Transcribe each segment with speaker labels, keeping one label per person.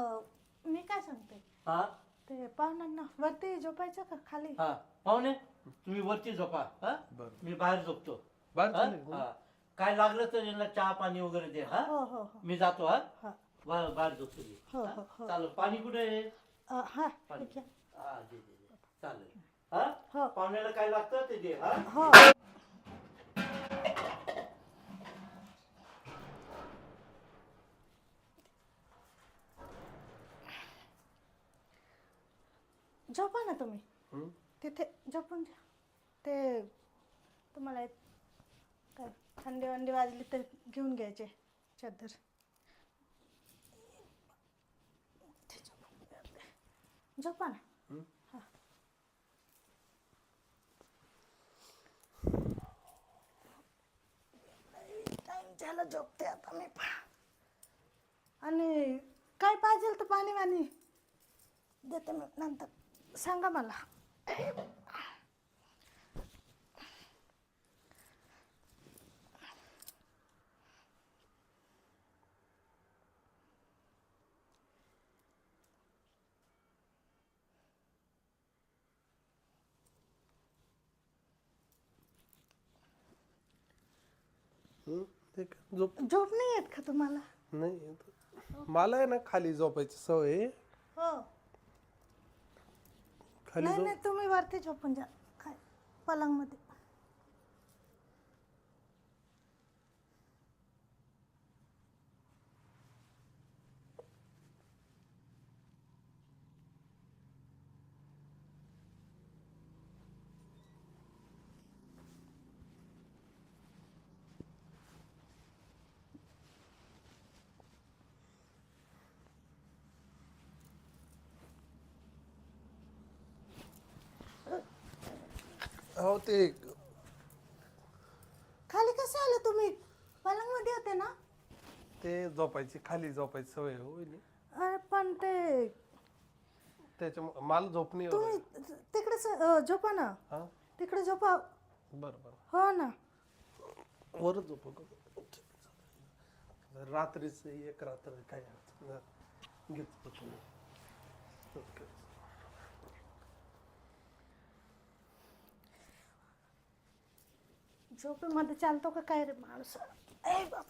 Speaker 1: अं, मी काय सांगते?
Speaker 2: हा?
Speaker 1: ते पाहुण्यांना वरती झोपायचं का खाली?
Speaker 2: हा. पाहुणे तुम्ही वरती झोपा हा?
Speaker 3: बरं.
Speaker 2: मी बाहेर झोपतो.
Speaker 3: बाहेर
Speaker 2: हा?
Speaker 3: चालेल.
Speaker 2: हा. काय लागलं तर यांना चहा पाणी वगैरे दे हा?
Speaker 1: हो हो हो.
Speaker 2: मी जातो हा?
Speaker 1: हा.
Speaker 2: बा- बाहेर झोपतो मी.
Speaker 1: हो,
Speaker 2: हा?
Speaker 1: हो, हो.
Speaker 2: चालेल पाणी कुठे आहे?
Speaker 1: अं, हा
Speaker 2: पाणी.
Speaker 1: ठीक आहे
Speaker 2: हा दे दे दे. चालेल. हा?
Speaker 1: हो.
Speaker 2: पाहुण्याला काय लागतं ते दे हा?
Speaker 1: हो. झोपा ना तुम्ही
Speaker 3: हं?
Speaker 1: तिथे झोपून घ्या ते तुम्हाला एक काय थंडी वंडी वाजली तर घेऊन घ्यायचे चादर ते झोपून घ्या. झोपा ना
Speaker 3: हं?
Speaker 1: हा. टाइम झाला झोपते आता मी पण आणि काय पाहिजे तर पाणी वाणी देते मी नंतर सांगा मला?
Speaker 3: झोप
Speaker 1: झोप नाही येत का तुम्हाला
Speaker 3: नाही. मला आहे ना खाली झोपायची सवय.
Speaker 1: हो
Speaker 3: खाली
Speaker 1: नाही
Speaker 3: झोप
Speaker 1: नाही तुम्ही वरती झोपून जा. काय? पलंगमध्ये.
Speaker 3: हो ते
Speaker 1: खाली कसे आले तुम्ही? पलंगमध्ये होते ना?
Speaker 3: ते झोपायची खाली झोपायची सवय नी?
Speaker 1: अरे पण ते
Speaker 3: त्याच्यामुळे मला झोप नाही
Speaker 1: तुम्ही. तिकडे झोपा ना.
Speaker 3: हा?
Speaker 1: तिकडे झोपा.
Speaker 3: बरं बरं.
Speaker 1: हो ना.
Speaker 3: वरच झोप रात्रीच एक रात्र काय अडचण नाही. घेतो तुम्ही
Speaker 1: झोपेमध्ये चालतो का काय रे माणूस? ए बाप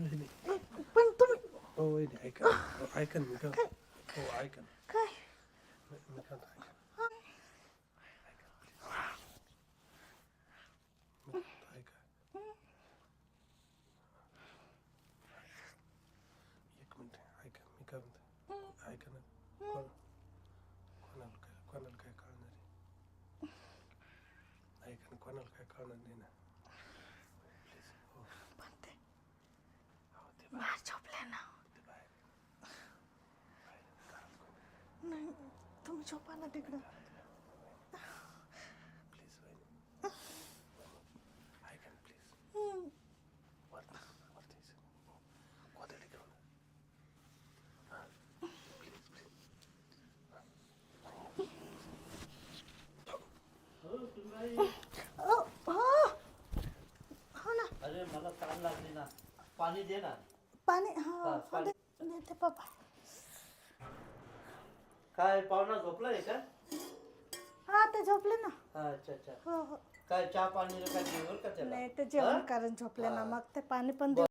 Speaker 1: पण तुम्ही
Speaker 3: हो वहिनी ऐका हो, ऐका ना मी काय हो ऐका ना
Speaker 1: काय
Speaker 3: मी- मी काय म्हणतो, ऐका. मी- ऐका एक मिनिट ऐका मी काय म्हणतो ऐका ना कोण कोणाला काय कोणाला काय कळणार आहे ऐका ना कोणाला काय कळणार नाही ना प्लीज हो
Speaker 1: पण ते
Speaker 3: हो ते
Speaker 1: बाहेर झोपले ना
Speaker 3: ते बाहेर
Speaker 1: नाही तुम्ही झोपा ना तिकडं.
Speaker 3: प्लीज वहिनी ऐका ना प्लीज गोदडी घेऊन.
Speaker 2: हो,
Speaker 1: हो हो ना.
Speaker 2: अरे मला ताण लागली ना. पाणी दे ना.
Speaker 1: पाणी हा
Speaker 2: हा,
Speaker 1: हो
Speaker 2: पाणी.
Speaker 1: दे- देते पप्पा.
Speaker 2: काय पाहुणा झोपलाय का?
Speaker 1: हा ते झोपले ना.
Speaker 2: हा अच्छा अच्छा.
Speaker 1: हो हो.
Speaker 2: काय चहा पाणी काय जेवण का त्याला?
Speaker 1: नाही ते जेवण कारण झोपले ना मग ते पाणी पण देऊ